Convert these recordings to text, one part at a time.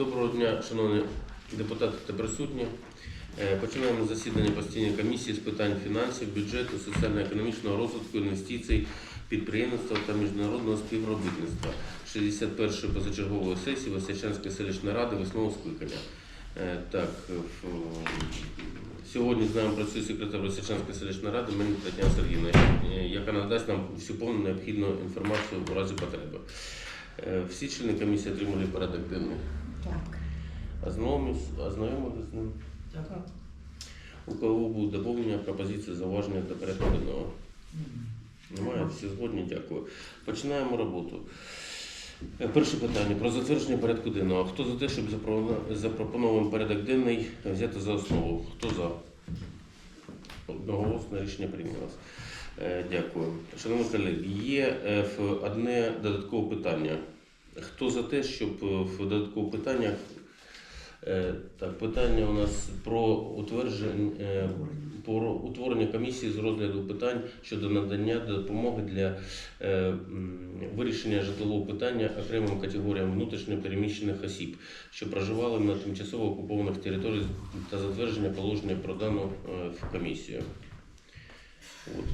Доброго дня, шановні депутати та присутні. Е, Починаємо засідання постійної комісії з питань фінансів, бюджету, соціально-економічного розвитку, інвестицій, підприємництва та міжнародного співробітництва 61-ї позачергової сесії Височанської селищної ради восьмого скликання. Е, Так, сьогодні з нами працює секретар Височанської селищної ради Мельник Тетяна Сергіївна, е, яка надасть нам всю повну необхідну інформацію у разі потреби. Всі члени комісії отримали порядок денний. Так. Ознайомились з ним. Так. У кого будуть доповнення, пропозиції, зауваження до порядку денного? Немає, всі згодні, дякую. Починаємо роботу. Е, Перше питання про затвердження порядку денного. Хто за те, щоб запропонований порядок денний взяти за основу? Хто за? Одноголосне рішення прийнялось. Е, Дякую. Шановні колеги, є е, одне додаткове питання. Хто за те, щоб е, в додаткових питаннях Е, Так, питання у нас про утвердження е, про утворення комісії з розгляду питань щодо надання допомоги для вирішення житлового питання окремим категоріям внутрішньо переміщених осіб, що проживали на тимчасово окупованих територіях та затвердження положення про дану в комісію. От.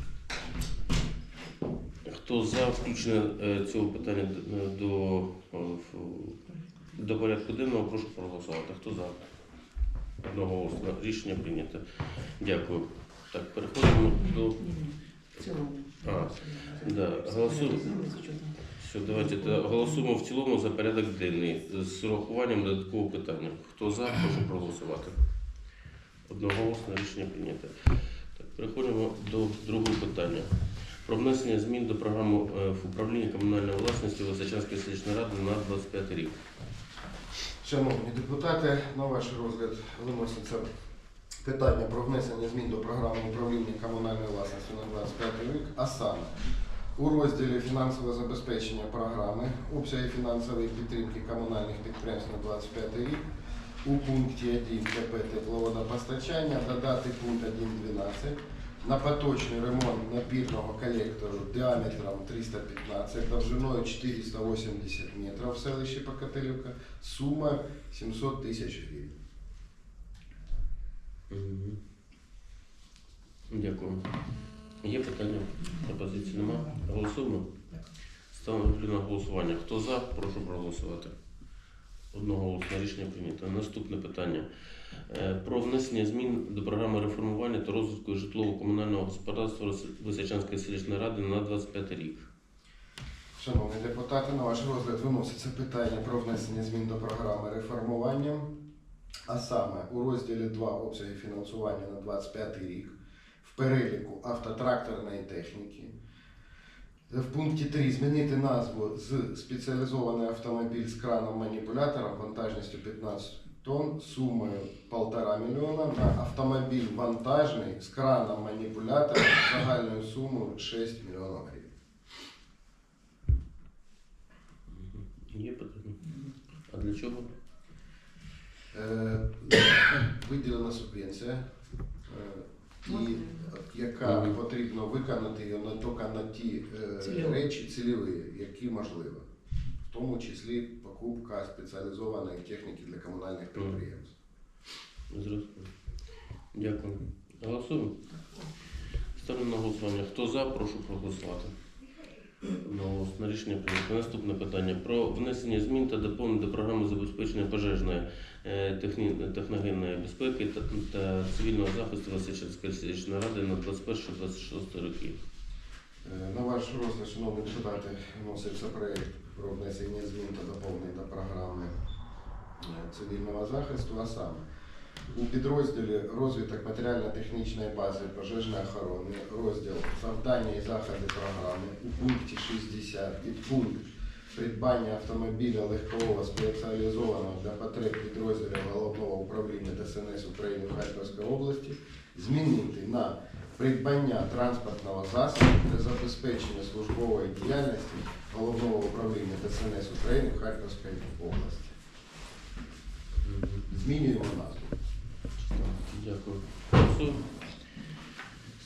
Хто за включення е, цього питання до, е, до порядку денного, прошу проголосувати. Хто за? Одноголосно. Рішення прийнято. Дякую. Так, переходимо до. А, да, голосуємо. Все, давайте голосуємо в цілому за порядок денний з урахуванням додаткового питання. Хто за, прошу проголосувати. Одноголосно рішення прийнято. Так, переходимо до другого питання. Про внесення змін до програми е, в управлінні комунальної власності Височанської селищної ради на 25 рік. Шановні депутати, на ваш розгляд виноситься питання про внесення змін до програми управління комунальної власності на 25 рік, а саме у розділі фінансове забезпечення програми, обсяги фінансової підтримки комунальних підприємств на 25 рік, у пункті 1 КП тепловодопостачання додати пункт 1.12 на поточний ремонт напірного колектору діаметром 315, довжиною 480 метрів в селищі Покателівка, сума 700 тисяч гривень. Мгм. Дякую. Є питання? Пропозиції немає? Голосуємо? Ставлю на голосування. Хто за, прошу проголосувати. Одноголосне рішення прийнято. Наступне питання. Е, Про внесення змін до програми реформування та розвитку житлово-комунального господарства Височанської селищної ради на 25 рік. Шановні депутати, на ваш розгляд виноситься питання про внесення змін до програми реформування, а саме у розділі 2 обсяги фінансування на 25 рік в переліку автотракторної техніки. В пункті 3 змінити назву з спеціалізований автомобіль з краном маніпулятором вантажністю 15 тонн сумою 1,5 мільйона на автомобіль вантажний з краном маніпулятором загальною сумою 6 мільйонів гривень. Є питання? А для чого? Е, виділена субвенція, е, і яка потрібно виконати її не тільки на ті е, Цільові. речі цільові, які можливо, в тому числі покупка спеціалізованої техніки для комунальних підприємств. Зрозуміло. Дякую. Голосуємо? Ставлю на голосування. Хто за, прошу проголосувати. Одноголосно рішення прийнято. Наступне питання про внесення змін та доповнень до програми забезпечення пожежної е, техні- техногенної безпеки та, та цивільного захисту Васильчанської селищної ради на 21-26 роки. Е, На ваш розгляд, шановні депутати, вноситься проєкт про внесення змін та доповнень до програми е, цивільного захисту, а саме у підрозділі розвиток матеріально-технічної бази пожежної охорони, розділ завдання і заходи програми у пункті 60 підпункт придбання автомобіля легкового спеціалізованого для потреб підрозділів головного управління ДСНС України в Харківській області змінити на придбання транспортного засобу для забезпечення службової діяльності головного управління ДСНС України в Харківській області. Змінюємо назву. Дякую.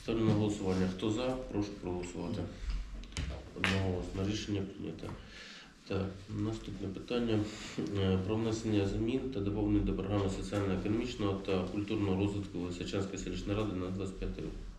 Ставлю на голосування. Хто за, прошу проголосувати. Одноголосно рішення прийнято. Так, наступне питання Е, про внесення змін та доповнень до програми соціально-економічного та культурного розвитку Лисичанської селищної ради на 25 рік.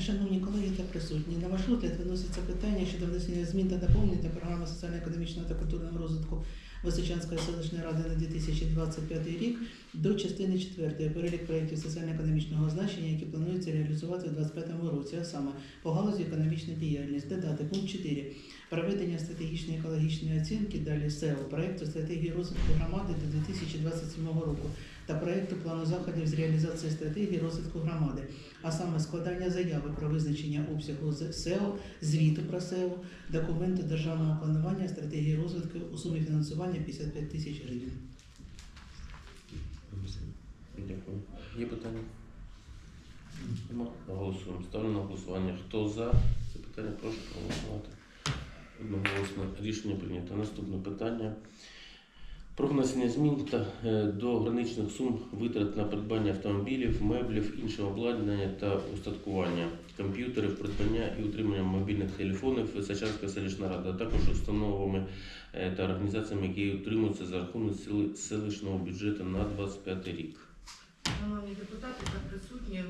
Шановні колеги та присутні, на ваш розгляд виноситься питання щодо внесення змін та доповнень до програми соціально-економічного та культурного розвитку Височанської селищної ради на 2025 рік до частини 4 перелік проєктів соціально-економічного значення, які планується реалізувати у 2025 році, а саме по галузі економічна діяльність. Додати пункт 4. Проведення стратегічної екологічної оцінки далі СЕО проєкту стратегії розвитку громади до 2027 року та проєкту плану заходів з реалізації стратегії розвитку громади, а саме складання заяви про визначення обсягу з- СЕО, звіту про СЕО, документу державного планування стратегії розвитку у сумі фінансування 55 тисяч гривень. Дякую. Є питання? Нема. Голосуємо. Ставлю на голосування. Хто за це питання, прошу проголосувати. Одноголосно рішення прийнято. Наступне питання. Про внесення змін та е, до граничних сум витрат на придбання автомобілів, меблів, іншого обладнання та устаткування, комп'ютерів, придбання і утримання мобільних телефонів Височанська селищна рада, а також установами е, та організаціями, які утримуються за рахунок селищного бюджету на 25 рік. Шановні депутати та присутні,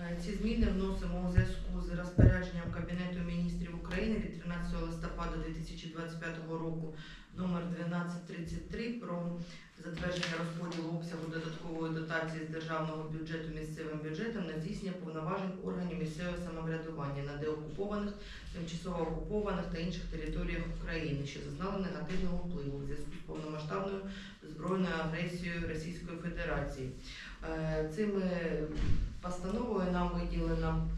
е, ці зміни вносимо у зв'язку з розпорядженням Кабінету міністрів України від 13 листопада 2025 року номер 1233 про затвердження розподілу обсягу додаткової дотації з державного бюджету місцевим бюджетом на здійснення повноважень органів місцевого самоврядування на деокупованих, тимчасово окупованих та інших територіях України, що зазнали негативного впливу у зв'язку з повномасштабною збройною агресією Російської Федерації. Е, Цими постановою нам виділена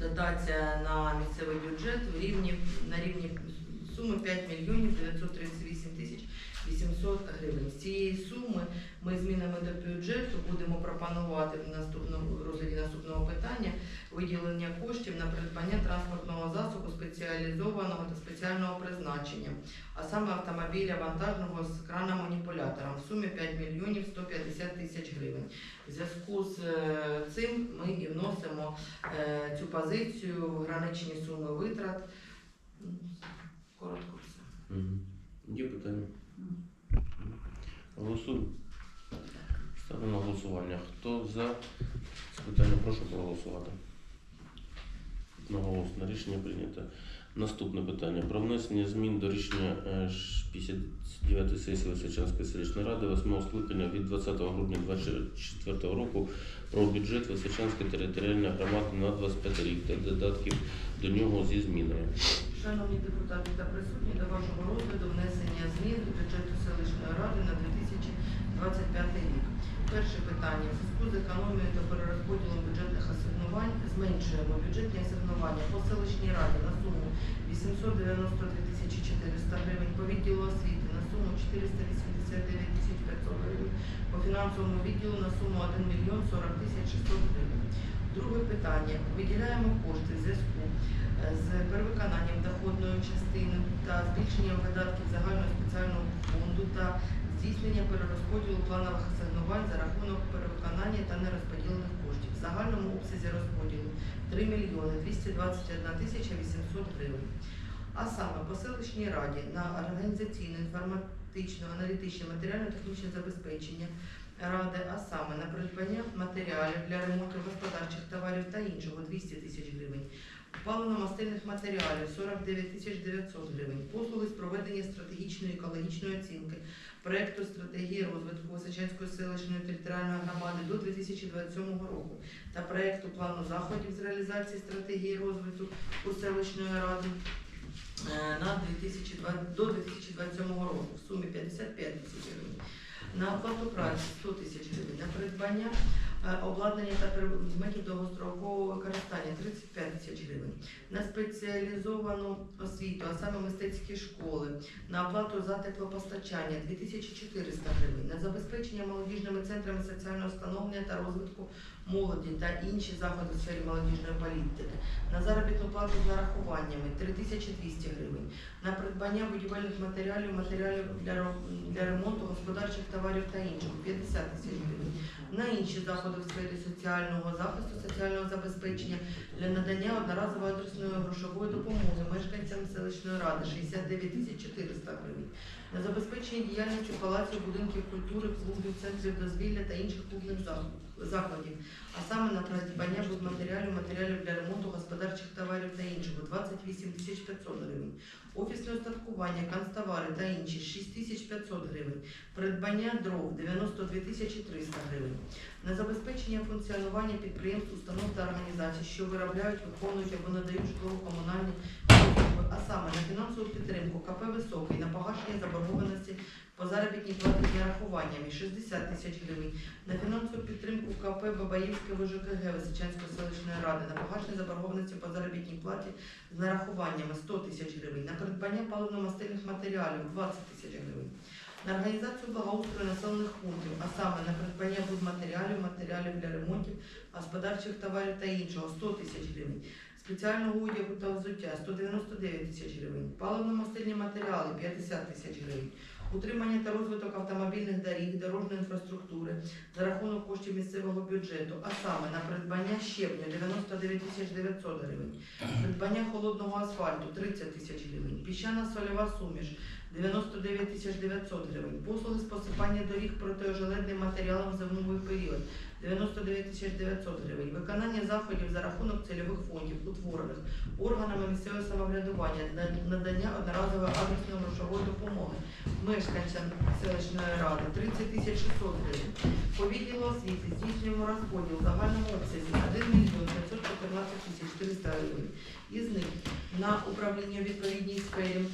дотація на місцевий бюджет в рівні на рівні суми 5 мільйонів 938 тисяч 800 гривень. З цієї суми ми змінами до бюджету будемо пропонувати в наступному розгляді наступного питання виділення коштів на придбання транспортного засобу спеціалізованого та спеціального призначення, а саме автомобіля вантажного з краном-маніпулятором в сумі 5 мільйонів 150 тисяч гривень. В зв'язку з е, цим ми і вносимо е, цю позицію граничні суми витрат. Коротко все. Мгм. Є питання? Голосуємо. Ставлю на голосування. Хто за це питання, прошу проголосувати. Одноголосно рішення прийнято. Наступне питання. Про внесення змін до рішення е, ш- 59 сесії Височанської селищної ради 8 скликання від 20 грудня 2024 року про бюджет Височанської територіальної громади на 25 рік та додатків до нього зі змінами. Шановні депутати та присутні, до вашого розгляду внесення змін до бюджету селищної ради на 2025 рік. Перше питання. В зв'язку з економією та перерозподілом бюджетних асигнувань зменшуємо бюджетні асигнування по селищній раді на суму 892 тисячі 400 гривень, по відділу освіти на суму 489 тисяч 500 гривень, по фінансовому відділу на суму 1 мільйон 40 тисяч 600 гривень. Друге питання. Виділяємо кошти в зв'язку з перевиконанням доходної частини та збільшенням видатків загального спеціального фонду та здійснення перерозподілу планових асигнувань за рахунок перевиконання та нерозподілених коштів. В загальному обсязі розподілу 3 мільйони 221 тисяча 800 гривень. А саме по селищній раді на організаційне, інформатичне, аналітичне, матеріально-технічне забезпечення ради, а саме на придбання матеріалів для ремонту господарчих товарів та іншого 200 тисяч гривень, паливно-мастильних матеріалів 49 тисяч 900 гривень, послуги з проведення стратегічної екологічної оцінки, проекту стратегії розвитку Височанської селищної територіальної громади до 2027 року та проекту плану заходів з реалізації стратегії розвитку селищної ради е, на 2020, до 2027 року в сумі 55 тисяч гривень. На оплату праці 100 тисяч гривень, на придбання обладнання та предметів довгострокового використання 35 тисяч гривень, на спеціалізовану освіту, а саме мистецькі школи, на оплату за теплопостачання 2400 гривень, на забезпечення молодіжними центрами соціального встановлення та розвитку молоді та інші заходи в сфері молодіжної політики. На заробітну плату з нарахуваннями 3200 гривень. На придбання будівельних матеріалів, матеріалів для, для ремонту господарчих товарів та іншого 50 тисяч гривень. На інші заходи в сфері соціального захисту, соціального забезпечення для надання одноразової адресної грошової допомоги мешканцям селищної ради 69 тисяч 400 гривень. На забезпечення діяльності палаців, будинків культури, клубів, центрів дозвілля та інших клубних зах- закладів, а саме на придбання будматеріалів, матеріалів для ремонту господарчих товарів та іншого 28 тисяч 500 гривень. Офісне устаткування, канцтовари та інші 6 тисяч 500 гривень. Придбання дров 92 тисячі 300 гривень. На забезпечення функціонування підприємств, установ та організацій, що виробляють, виконують або надають житлово-комунальні послуги, а саме на фінансову підтримку КП «Високий», на погашення заборгованості по заробітній платі з нарахуваннями 60 тисяч гривень, на фінансову підтримку КП Бабаївське ВЖКГ Височанської селищної ради, на погашення заборгованості по заробітній платі з нарахуваннями 100 тисяч гривень, на придбання паливно-мастильних матеріалів 20 тисяч гривень. На організацію благоустрою населених пунктів, а саме на придбання будматеріалів, матеріалів для ремонтів, господарчих товарів та іншого 100 тисяч гривень, спеціального одягу та взуття 199 тисяч гривень, паливно-мастильні матеріали 50 тисяч гривень, утримання та розвиток автомобільних доріг, дорожньої інфраструктури за рахунок коштів місцевого бюджету, а саме на придбання щебня 99 тисяч 900 гривень, придбання холодного асфальту 30 тисяч гривень, піщана сольова суміш 99 тисяч 900 гривень, послуги з посипання доріг протиожеледним матеріалом в зимовий період 99 тисяч 900 гривень, виконання заходів за рахунок цільових фондів, утворених органами місцевого самоврядування надання одноразової адресної грошової допомоги мешканцям селищної ради 30 тисяч 600 гривень. По відділу освіти здійснюємо розподіл в загальному обсязі 1 мільйон 514 тисяч 400 гривень. Із них на управління відповідній сфері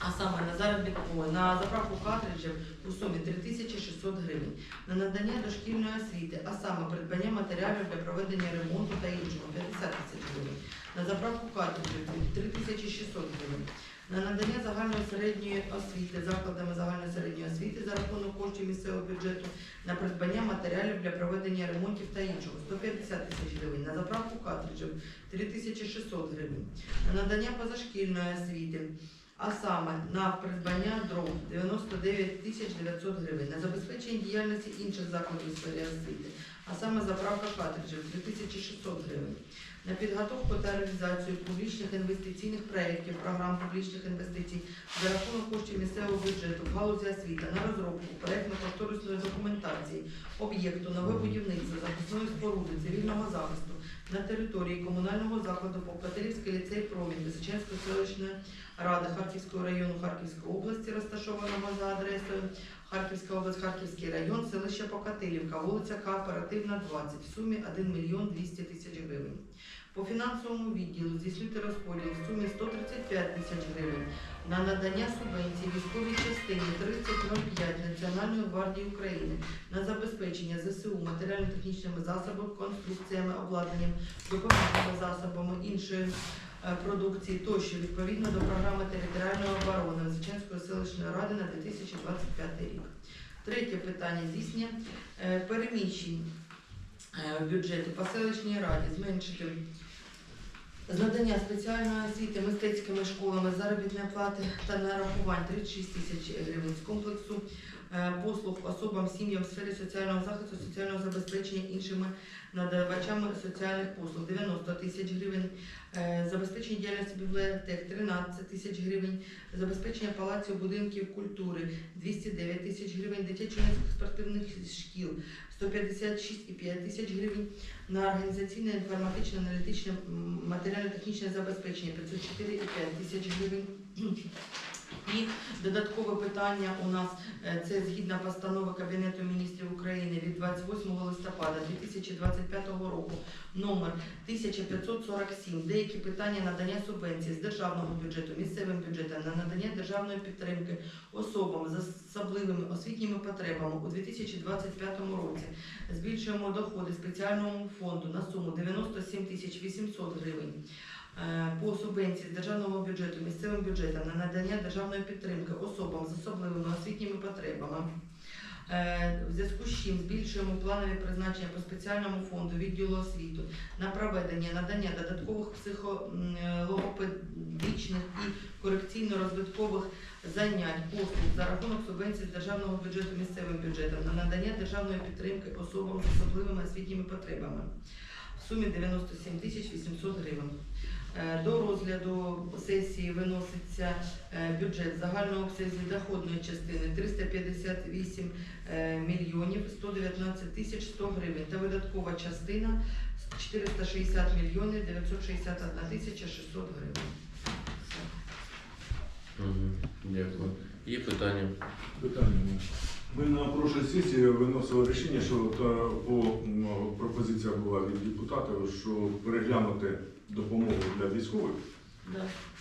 а саме на заробітку, на заправку картриджів у сумі 3600 гривень, на надання дошкільної освіти, а саме придбання матеріалів для проведення ремонту та іншого 50 тисяч гривень, на заправку картриджів 3600 гривень, на надання загальної середньої освіти закладами загальної середньої освіти за рахунок коштів місцевого бюджету, на придбання матеріалів для проведення ремонтів та іншого 150 тисяч гривень, на заправку картриджів 3600 гривень, на надання позашкільної освіти. А саме на придбання дров 99 тисяч 900 гривень, на забезпечення діяльності інших закладів сфері освіти, а саме заправка картриджів 3600 гривень, на підготовку та реалізацію публічних інвестиційних проєктів, програм публічних інвестицій за рахунок коштів місцевого бюджету в галузі освіти на розробку проєктно-кошторисної документації об'єкту нове будівництво захисної споруди цивільного захисту на території комунального закладу Попатерівський ліцей Промінь Височенської селищної ради Харківського району Харківської області, розташованого за адресою Харківська область, Харківський район, селище Покатилівка, вулиця Кооперативна, 20, в сумі 1 мільйон 200 тисяч гривень. По фінансовому відділу здійснити розподіл в сумі 135 тисяч гривень на надання субвенцій військовій частині 3005 Національної гвардії України на забезпечення ЗСУ матеріально-технічними засобами, конструкціями, обладнанням, допоміжними засобами іншої е, продукції тощо відповідно до програми територіальної оборони Височанської селищної ради на 2025 рік. Третє питання здійснення е, переміщень е, бюджету по селищній раді зменшити з надання спеціальної освіти мистецькими школами заробітної плати та нарахувань 36 тисяч гривень з комплексу е, послуг особам, сім'ям в сфері соціального захисту, соціального забезпечення іншими надавачами соціальних послуг. 90 тисяч гривень, е, забезпечення діяльності бібліотек 13 тисяч гривень, забезпечення палаців, будинків культури 209 тисяч гривень, дитячо-юнацьких спортивних шкіл 156,5 тисяч гривень, на організаційне, інформатичне, аналітичне, матеріально-технічне забезпечення 504,5 тисяч гривень. І додаткове питання у нас е, це згідно постанови Кабінету міністрів України від 28 листопада 2025 року номер 1547. Деякі питання надання субвенцій з державного бюджету, місцевим бюджетом на надання державної підтримки особам з особливими освітніми потребами у 2025 році. Збільшуємо доходи спеціальному фонду на суму 97 тисяч 800 гривень. Е, По субвенції з державного бюджету місцевим бюджетом на надання державної підтримки особам з особливими освітніми потребами Е, В зв'язку з чим збільшуємо планові призначення по спеціальному фонду відділу освіту на проведення надання додаткових психологопедичних і корекційно-розвиткових занять, послуг за рахунок субвенцій з державного бюджету місцевим бюджетом на надання державної підтримки особам з особливими освітніми потребами в сумі 97 тисяч 800 гривень. Е, До розгляду сесії виноситься е, бюджет загального обсязі доходної частини 358 е, мільйонів 119 тисяч 100 гривень та видаткова частина 460 мільйонів 961 тисяча 600 гривень. Мгм. Дякую. Є питання? Питання. Ми на прошлій сесії виносили рішення, що та, по м, пропозиція була від депутатів, що переглянути допомогу для військових. Да.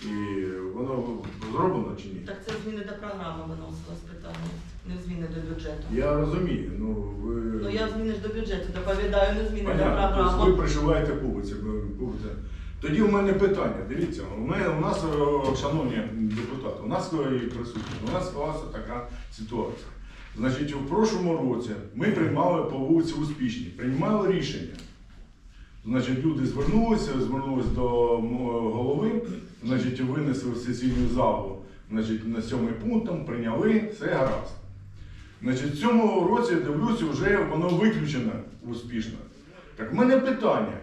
І воно зроблено чи ні? Так це зміни до програми виносилось питання, не зміни до бюджету. Я розумію, ну ви. Ну я зміни ж до бюджету доповідаю, не зміни до Понятно, тобто ви програми. пришиваєте публиці. Тоді в мене питання. Дивіться, у мене у нас, шановні депутати, у нас присутні, у нас склалася така ситуація. Значить, у прошлому році ми приймали по вулиці успішні, приймали рішення. Значить, люди звернулися, звернулися до голови, значить, винесли в сесійну залу значить, на сьомий пункт, прийняли, все гаразд. Значить, в цьому році дивлюся, вже воно виключено успішно. Так в мене питання.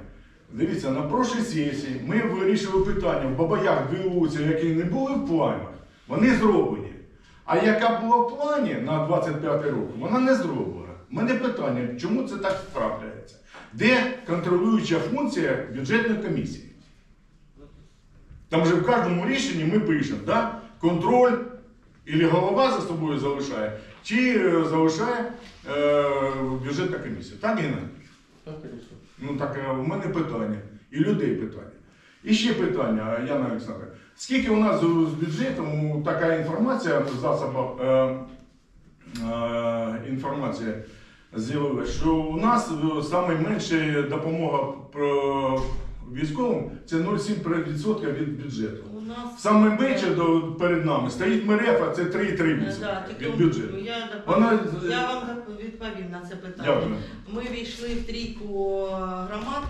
Дивіться, на прошлій сесії ми вирішили питання в Бабаях дві вулиці, які не були в планах, вони зроблені. А яка була в плані на 25 рік, вона не зроблена. У мене питання, чому це так трапляється? Де контролююча функція бюджетної комісії? Там же в кожному рішенні ми пишемо, да? контроль, або голова за собою залишає, чи е, залишає е, бюджетна комісія. Так, Геннадій? Так, звісно. Ну так е, в мене питання. І людей питання. І ще питання, Яна Олександровна. Скільки у нас з бюджетом така інформація в засобах е, е, інформація з'явилася, що у нас е, найменша допомога військовим це 0,7% від бюджету. Нас Саме менше до, перед нами стоїть мерефа, а це 3,3% Е, да, від бюджету. Я, Вона- я вам відповім на це питання. Дякую. Ми війшли в трійку громад,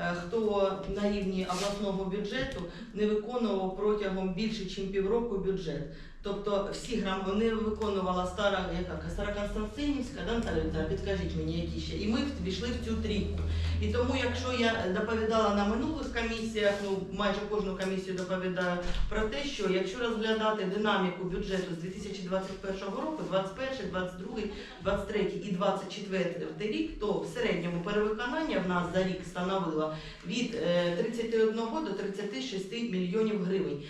е, хто на рівні обласного бюджету не виконував протягом більше, ніж півроку бюджет. Тобто всі грам не виконувала стара, яка Староконстантинівська, да, Наталя Вікторівна, підкажіть мені, які ще. І ми війшли в цю трійку. І тому, якщо я доповідала на минулих комісіях, ну майже кожну комісію доповідаю про те, що якщо розглядати динаміку бюджету з 2021 року, 21, 22, 23 і 24 рік, то в середньому перевиконання в нас за рік становило від е, 31 до 36 мільйонів гривень,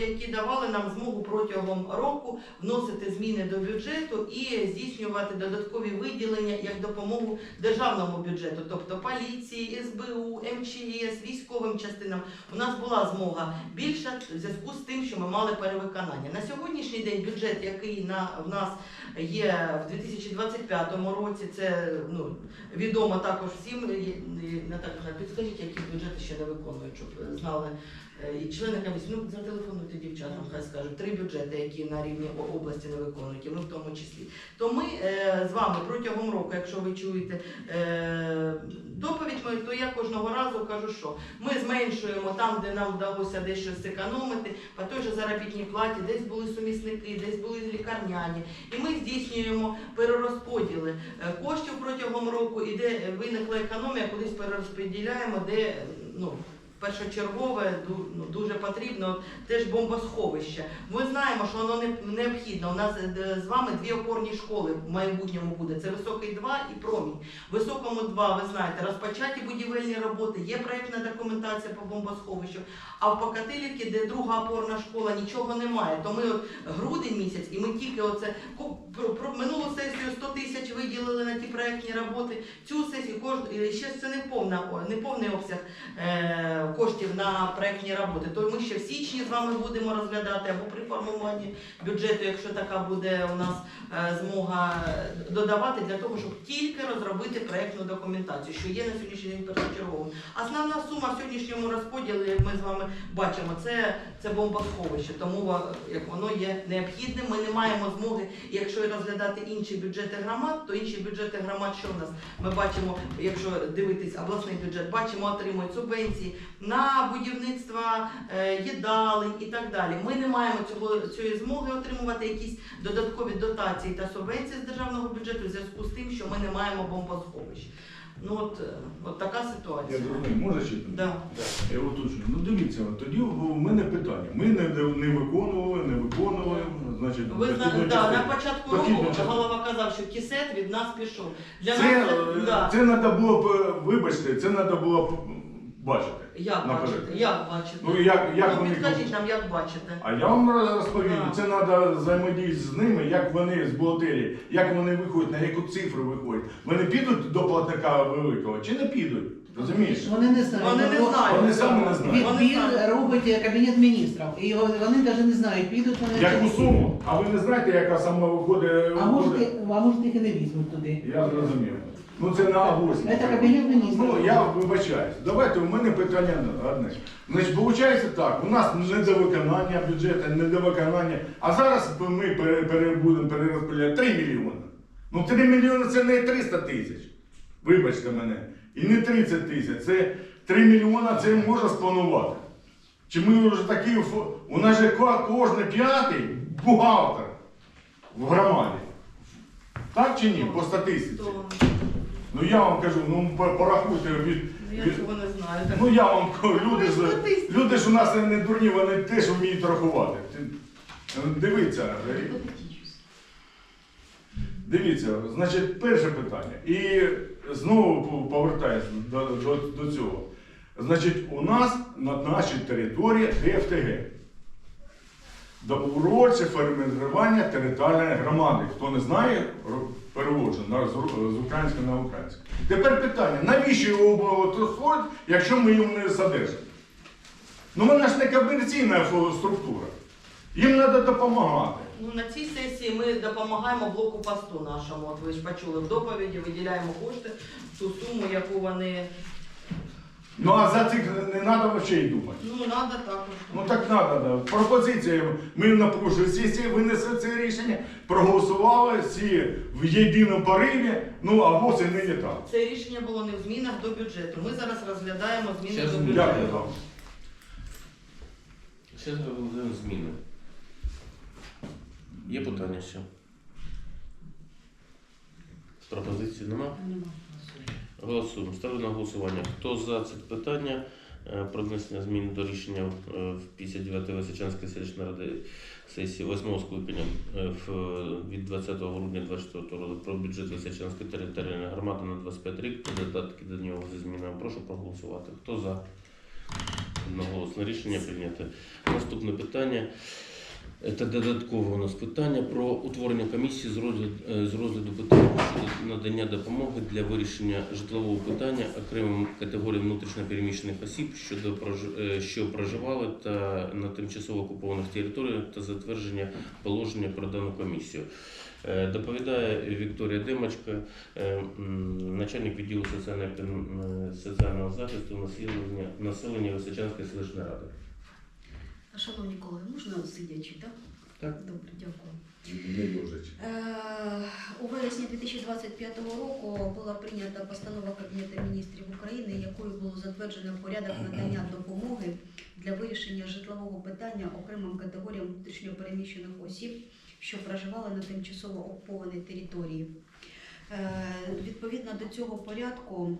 які давали нам змогу протягом року вносити зміни до бюджету і здійснювати додаткові виділення як допомогу державному бюджету, тобто поліції, СБУ, МЧС, військовим частинам. У нас була змога більша в зв'язку з тим, що ми мали перевиконання. На сьогоднішній день бюджет, який на в нас є в 2025 році, це ну відомо також всім. Наталя, підскажіть, які бюджети ще не виконують, щоб знали і члени комісії. Ну зателефонуйте дівчатам, хай скажуть три бюджети, які на рівні області не виконують, ми в тому числі. То ми е, з вами протягом року, якщо ви чуєте е, доповідь мою, то я кожного разу кажу, що ми зменшуємо там, де нам вдалося дещо зекономити, по той же заробітній платі, десь були сумісники, десь були лікарняні. І ми здійснюємо перерозподіли е, коштів протягом року, і де виникла економія, кудись перерозподіляємо, де ну. Першочергове ну, дуже потрібно теж бомбосховище. Ми знаємо, що воно необхідно. У нас е, з вами дві опорні школи в майбутньому буде. Це високий 2 і промінь. Високому 2, ви знаєте, розпочаті будівельні роботи, є проєктна документація по бомбосховищу. А в Покатилівці, де друга опорна школа, нічого немає. То ми от грудень місяць, і ми тільки оце про, минулу сесію 100 тисяч виділили на ті проєктні роботи. Цю сесію кожну ще це не повна не повний обсяг. Е, коштів на проектні роботи, то ми ще в січні з вами будемо розглядати або при формуванні бюджету, якщо така буде у нас е, змога е, додавати для того, щоб тільки розробити проектну документацію, що є на сьогоднішній день першочерговим. Основна сума в сьогоднішньому розподілі, як ми з вами бачимо, це, це бомбосховище, тому як воно є необхідним. Ми не маємо змоги, якщо розглядати інші бюджети громад, то інші бюджети громад, що в нас ми бачимо, якщо дивитись обласний бюджет, бачимо, отримують субвенції на будівництво е, їдалень і так далі. Ми не маємо цього цієї змоги отримувати якісь додаткові дотації та субвенції з державного бюджету в зв'язку з тим, що ми не маємо бомбосховищ. Ну от, е, от така Я ситуація. зрозумів, може ще? Да. Я уточню. Ну дивіться, тоді в мене питання. Ми не, не виконували, не виконували, значить, Ви знаєте, да, на початку року голова казав, що кісет від нас пішов. Для Це, нас це, е, да. це треба було б, вибачте, це треба було б бачити. як наперед. бачите, як бачите. Ну як, як ну, вони підкажіть нам, як бачите. А я вам розповім, Да. це треба взаємодіяти з ними, як вони з бухгалтерії, як вони виходять, на яку цифру виходять. Вони підуть до платника великого чи не підуть? Розумієш? Вони не знають. Вони не знають. Вони самі не знають. Вони Відбір робить кабінет міністрів. І вони навіть не знають, підуть вони чи Яку суму? А ви не знаєте, яка сама виходить? А може, виходить? ти- а може їх і не візьмуть туди. Я зрозумів. Ну це на авось. Це кабінет міністрів. Ну я вибачаюсь. Давайте у мене питання одне. Значить, виходить так, у нас недовиконання бюджету, недовиконання. А зараз ми пере, пере, будемо перерозподіляти 3 мільйони. Ну 3 мільйони це не 300 тисяч. Вибачте мене. І не 30 тисяч. Це 3 мільйони це можна спланувати. Чи ми вже такі, у нас же кожен п'ятий бухгалтер в громаді. Так чи ні? По статистиці. Ну я вам кажу, ну порахуйте від. ну, я від- Ну я вам кажу, люди ж люди ж у нас не дурні, вони теж вміють рахувати. Дивіться, е, дивіться, значить, перше питання. І знову повертаюся до, до, до цього. Значить, у нас на нашій території ДФТГ. Добровольче формування територіальної громади. Хто не знає, на, з, української на українську. Тепер питання, навіщо його трансферувати, якщо ми його не задержимо? Ну вона ж не комерційна структура. Їм треба допомагати. Ну, на цій сесії ми допомагаємо блоку посту нашому. От ви ж почули в доповіді, виділяємо кошти, ту суму, яку вони. Ну а за цих не треба взагалі й думати. Ну, треба також. Ну так треба, да. Пропозиція. Ми на прошлій сесії винесли це рішення, проголосували всі в єдиному пориві, ну а ВОЗ і нині там. Це рішення було не в змінах до бюджету. Ми зараз розглядаємо зміни Щас до зміни. бюджету. Дякую вам. Зараз розглядаємо зміни. Є питання ще? Пропозицій нема? Голосуємо. Ставлю на голосування. Хто за це питання е, про внесення змін до рішення е, в 59-ї Височанської селищної ради сесії 8 скликання е, від 20 грудня 24 року про бюджет Височанської територіальної громади на 25 рік та додатки до нього зі змінами. Прошу проголосувати. Хто за? Одноголосне рішення прийнято. Наступне питання. Це додаткове у нас питання про утворення комісії з розгляду, з розгляду питань щодо надання допомоги для вирішення житлового питання окремим категоріям внутрішньопереміщених осіб, щодо е, що проживали та на тимчасово окупованих територіях та затвердження положення про дану комісію. Е, Доповідає Вікторія Демочка, е, начальник відділу е, соціального захисту населення Височанської селищної ради. Шановні колеги, можна сидячи, так? Так. Добре, дякую. Не. Е, у вересні 2025 року була прийнята постанова Кабінету міністрів України, якою було затверджено порядок надання допомоги для вирішення житлового питання окремим категоріям внутрішньопереміщених осіб, що проживали на тимчасово окупованій території. Е, Відповідно до цього порядку,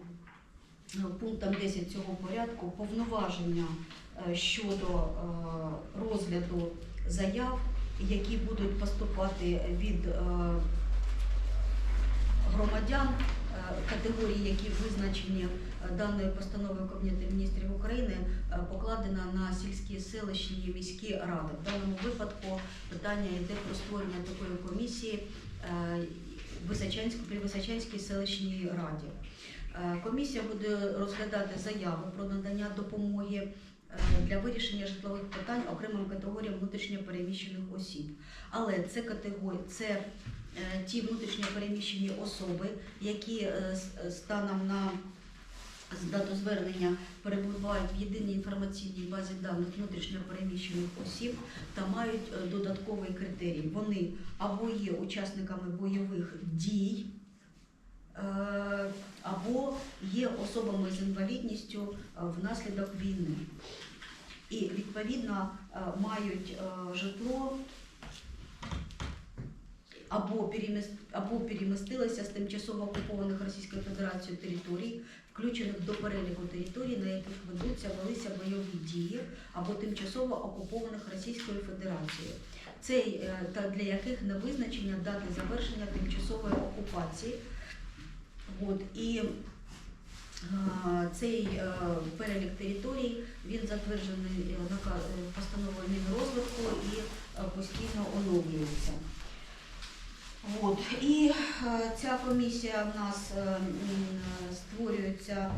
е, пунктом 10 цього порядку, повноваження щодо е, розгляду заяв які будуть поступати від е, громадян е, категорії, які визначені е, даною постановою Кабінету міністрів України, е, покладена на сільські селищні міські ради. В даному випадку питання йде про створення такої комісії е, при Височанській селищній раді. Е, Комісія буде розглядати заяви про надання допомоги е, для вирішення житлових питань окремим категоріям внутрішньо переміщених осіб. Але це категорії, це е, ті внутрішньо переміщені особи, які е, станом на дату звернення перебувають в єдиній інформаційній базі даних внутрішньо переміщених осіб та мають е, додатковий критерій. Вони або є учасниками бойових дій, е, або є особами з інвалідністю е, внаслідок війни. І відповідно е, мають е, житло або перемістилися з тимчасово окупованих Російською Федерацією територій, включених до переліку територій, на яких ведуться велися бойові дії, або тимчасово окупованих Російською Федерацією. Цей е, та для яких не визначення дати завершення тимчасової окупації. От, і цей е, перелік територій він затверджений е, нака- е, постановою Мінрозвитку і постійно оновлюється. От. І ця комісія в нас створюється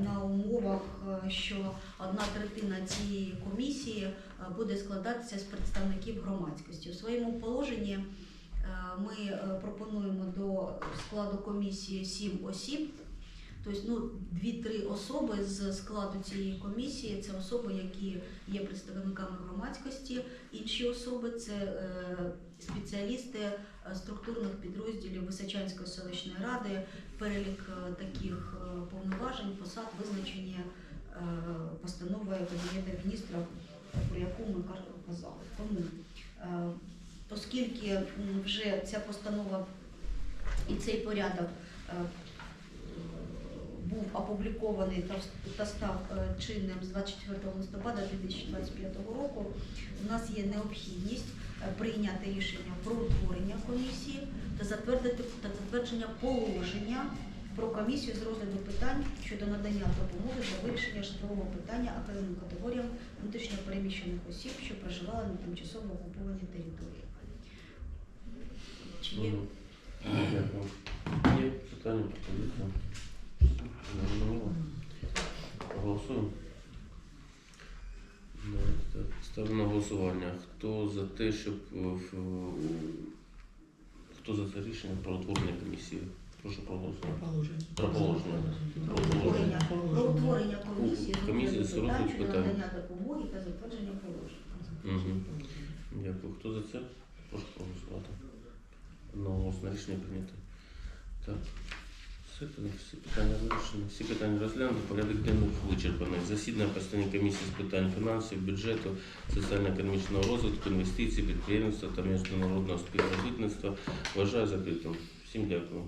на умовах, що одна третина цієї комісії буде складатися з представників громадськості. У своєму положенні ми е, пропонуємо до складу комісії сім осіб. Тобто, ну, дві-три особи з складу цієї комісії це особи, які є представниками громадськості. Інші особи це е, спеціалісти е, структурних підрозділів Височанської селищної ради. Перелік е, таких е, повноважень, посад визначені е, постановою Кабінету міністрів, про яку ми казали. Тому, е, оскільки вже ця постанова і цей порядок е, був опублікований та став е, чинним з 24 листопада 2025 року, у нас є необхідність е, прийняти рішення про утворення комісії та затвердити та затвердження положення про комісію з розгляду питань щодо надання допомоги для вирішення житлового питання окремим категоріям внутрішньо переміщених осіб, що проживали на тимчасово окупованій території. Чи є Мгм. Дякую. Є питання, пропозиція? Зрозуміло. Голосуємо. Давайте Ставлю на голосування. Хто за те, щоб е, хто за це рішення про утворення комісії? Прошу проголосувати. Положення. Про положення. Про утворення, комісії Комісії з розгляду питань надання допомоги та затвердження положення. Угу. Дякую. Хто за це? Прошу проголосувати. Одноголосно рішення прийнято. Так. Все, всі питання вирішено, Всі питання розглянуто, порядок денний вичерпаний. Засідання постійної комісії з питань фінансів, бюджету, соціально-економічного розвитку, інвестицій, підприємництва та міжнародного співробітництва вважаю закритим. Всім дякую.